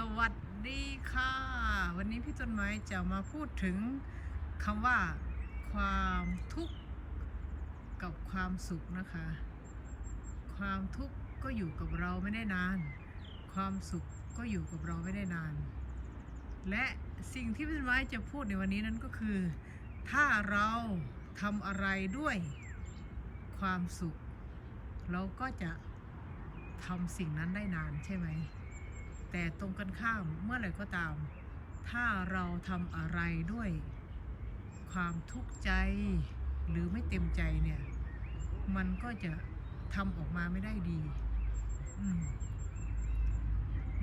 สวัสดีค่ะ วันนี้พี่ต้นไม้จะมาพูดถึงคำว่าความทุกข์กับความสุขนะคะ ความทุกข์ก็อยู่กับเราไม่ได้นาน ความสุขก็อยู่กับเราไม่ได้นาน และสิ่งที่พี่ต้นไม้จะพูดในวันนี้นั้นก็คือ ถ้าเราทำอะไรด้วยความสุข เราก็จะทำสิ่งนั้นได้นานใช่ไหม แต่ตรงกันข้ามเมื่อไหร่ก็ตาม ถ้าเราทำอะไรด้วยความทุกข์ใจหรือไม่เต็มใจเนี่ย มันก็จะทำออกมาไม่ได้ดี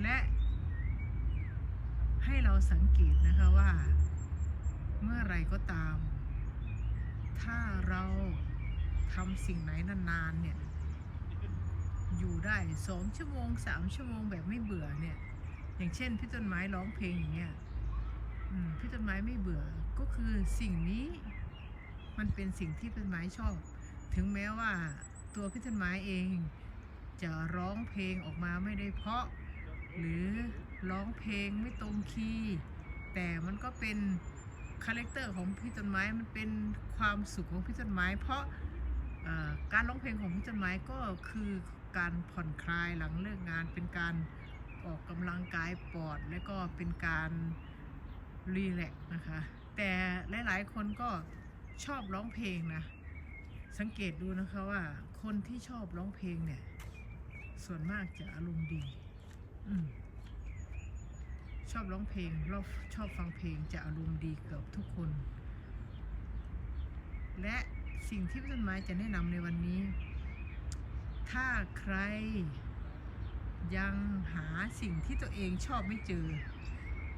และให้เราสังเกตนะคะว่า เมื่อไรก็ตาม ถ้าเราทำสิ่งไหนนานๆเนี่ย อยู่ได้สองชั่วโมงสามชั่วโมงแบบไม่เบื่อเนี่ย อย่างเช่นพี่ต้นไม้ร้องเพลงอย่างเงี้ยพี่ต้นไม้ไม่เบื่อก็คือสิ่งนี้มันเป็นสิ่งที่พี่ต้นไม้ชอบ ถึงแม้ว่าตัวพี่ต้นไม้เองจะร้องเพลงออกมาไม่ได้เพราะ หรือร้องเพลงไม่ตรงคีย์แต่มันก็เป็นคาแรคเตอร์ของพี่ต้นไม้มันเป็นความสุขของพี่ต้นไม้ เพราะ การร้องเพลงของพี่ต้นไม้ก็คือการผ่อนคลายหลังเลิกงานเป็นการออกกำลังกายปอด และก็เป็นการรีแลกซ์นะคะ แต่หลายๆ คนก็ชอบร้องเพลงนะ สังเกตดูนะคะว่าคนที่ชอบร้องเพลงเนี่ย ส่วนมากจะอารมณ์ดีอชอบร้องเพลงรชอบฟังเพลงจะอารมณ์ดีเกือบทุกคน และ สิ่งที่ต้นไม้จะแนะนำในวันนี้ ถ้าใครยังหาสิ่งที่ตัวเองชอบไม่เจอ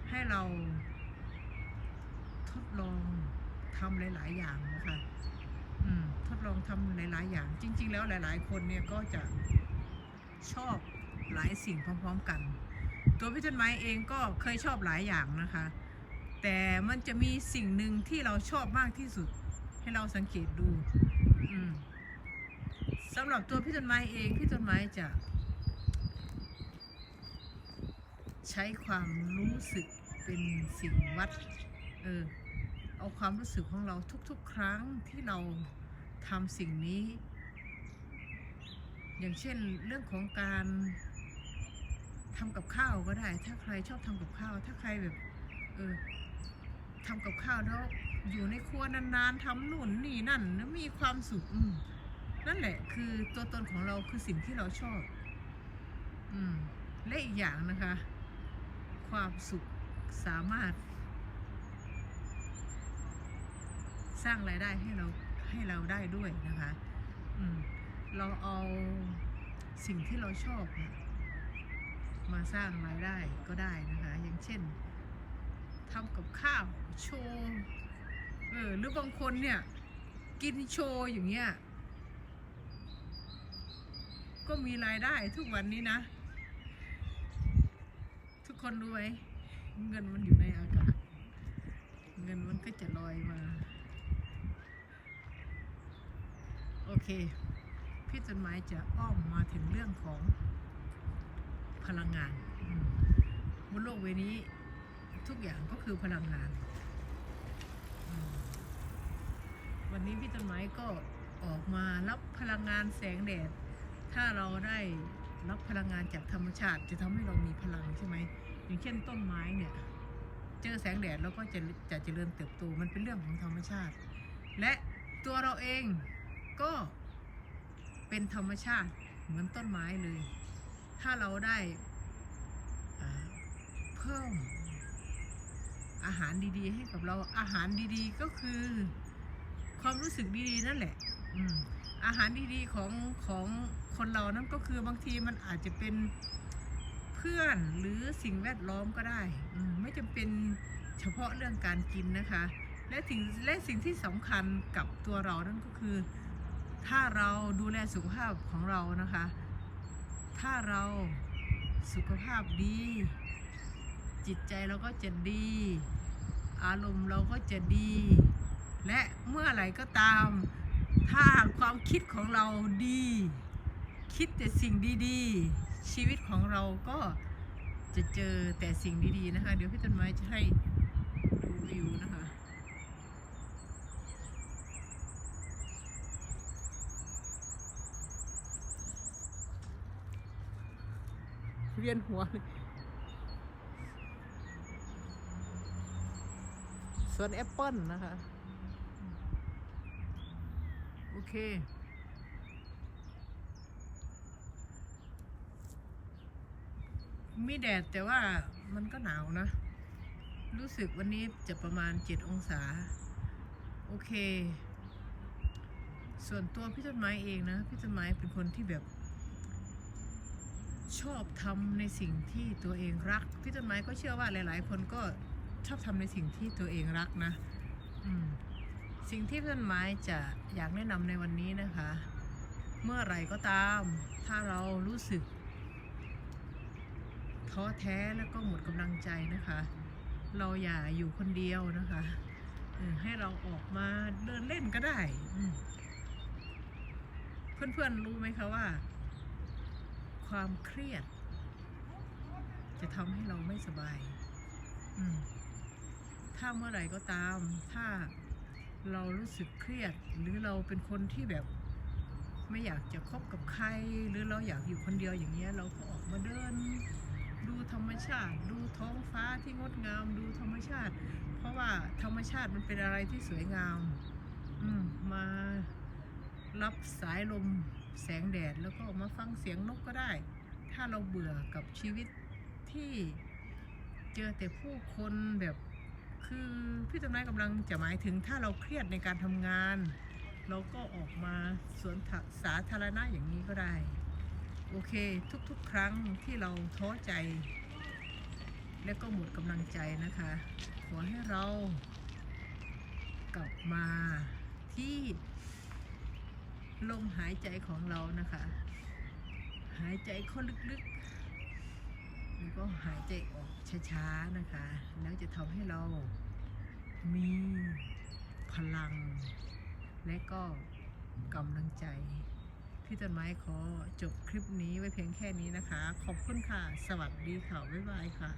ให้เราทดลองทำหลาย ๆ อย่างนะคะทดลองทำหลาย ๆ อย่าง จริง ๆ แล้วหลาย ๆ คนเนี่ยก็จะชอบหลายสิ่งพร้อม ๆ กัน ตัวพี่ต้นไม้เองก็เคยชอบหลายอย่างนะคะ แต่มันจะมีสิ่งหนึ่งที่เราชอบมากที่สุด ให้เราสังเกตดูสำหรับตัวพี่ต้นไม้เองพี่ต้นไม้จะ ใช้ความรู้สึกเป็นสิ่งวัด เออ เอาความรู้สึกของเราทุกๆ ครั้งที่เราทำสิ่งนี้ อย่างเช่นเรื่องของการทำกับข้าวก็ได้ ถ้าใครชอบทำกับข้าว ถ้าใครแบบ เออทำกับข้าวแล้ว อยู่ในครัวนานๆทำนู่นนี่นั่นแล้วมีความสุขนั่นแหละ คือตัวตนของเราคือสิ่งที่เราชอบ อืมและอีกอย่างนะคะ ความสุขสามารถ สร้างรายได้ให้เราให้เราได้ด้วยนะคะ อืมเราเอาสิ่งที่เราชอบเนี่ยมาสร้างรายได้ก็ได้นะคะ อย่างเช่นทำกับข้าวโชว์ เออหรือบางคนเนี่ยกินโชว์อย่างเงี้ยก็มีรายได้ทุกวันนี้นะ ทุกคนรู้ไหมเงินมันอยู่ในอากาศ เงินมันก็จะลอยมา โอเค พี่ต้นไม้จะอ้อมมาถึงเรื่องของพลังงานบนโลกใบนี้ทุกอย่างก็คือพลังงาน วันนี้พี่ต้นไม้ก็ออกมารับพลังงานแสงแดด ถ้าเราได้รับพลังงานจากธรรมชาติ จะทำให้เรามีพลังใช่ไหมอย่างเช่นต้นไม้เนี่ย เจอแสงแดดแล้วก็จะจะเจริญเติบโตมันเป็นเรื่องของธรรมชาติ และตัวเราเองก็เป็นธรรมชาติเหมือนต้นไม้เลย ถ้าเราได้เพิ่ม อาหารดี ๆ ให้กับเราอาหารดีๆ ก็คือ ความรู้สึกดีๆ นั่นแหละ อืมอาหารดีๆของของคนเรานั่นก็คือบางทีมันอาจจะเป็นเพื่อนหรือสิ่งแวดล้อมก็ได้อไม่จำเป็นเฉพาะเรื่องการกินนะคะ และสิ่งและสิ่งที่สำคัญกับตัวเรานั่นก็คือ ถ้าเราดูแลสุขภาพของเรานะคะ ถ้าเราสุขภาพดี จิตใจเราก็จะดี อารมณ์เราก็จะดี และเมื่อไหร่ก็ตาม ถ้าความคิดของเราดี คิดแต่สิ่งดีๆ ชีวิตของเราก็จะเจอแต่สิ่งดีๆนะคะ เดี๋ยวพี่ต้นไม้จะให้ดูวิวนะคะเวียนหัวเลย สวนแอปเปิลนะคะ โอเค มีแดดแต่ว่ามันก็หนาวนะ รู้สึกวันนี้จะประมาณ 7 องศา โอเค ส่วนตัวพี่ต้นไม้เองนะ พี่ต้นไม้เป็นคนที่แบบ ชอบทำในสิ่งที่ตัวเองรัก พี่ต้นไม้ก็เชื่อว่าหลาย ๆ คนก็ ชอบทำในสิ่งที่ตัวเองรักนะอืมสิ่งที่พี่ต้นไม้จะอยากแนะนำในวันนี้นะคะ เมื่อไรก็ตาม ถ้าเรารู้สึกท้อแท้แล้วก็หมดกำลังใจนะคะ เราอย่าอยู่คนเดียวนะคะให้เราออกมาเดินเล่นก็ได้เพื่อนๆรู้ไหมคะว่า ความเครียด จะทำให้เราไม่สบาย อืม ถ้าเมื่อไหร่ก็ตาม ถ้าเรารู้สึกเครียด หรือเราเป็นคนที่แบบไม่อยากจะคบกับใคร หรือเราอยากอยู่คนเดียวอย่างเงี้ยเราก็ออกมาเดิน ดูธรรมชาติ ดูท้องฟ้าที่งดงาม ดูธรรมชาติ เพราะว่าธรรมชาติมันเป็นอะไรที่สวยงาม อืมมารับสายลมแสงแดดแล้วก็มาฟังเสียงนกก็ได้ ถ้าเราเบื่อกับชีวิตที่เจอแต่ผู้คนแบบ คือพี่ต้นไม้กำลังจะหมายถึงถ้าเราเครียดในการทำงาน เราก็ออกมาสวนสาธารณะอย่างนี้ก็ได้ โอเคทุกๆ ครั้งที่เราท้อใจ และก็หมดกำลังใจนะคะ ขอให้เรากลับมาที่ลมหายใจของเรานะคะ หายใจเข้าลึกๆ แล้วก็หายใจออกช้าๆนะคะ แล้วจะทำให้เรามีพลัง และก็กำลังใจพี่ต้นไม้ขอจบคลิปนี้ไว้เพียงแค่นี้นะคะ ขอบคุณค่ะ สวัสดีค่ะ บ๊ายบายค่ะ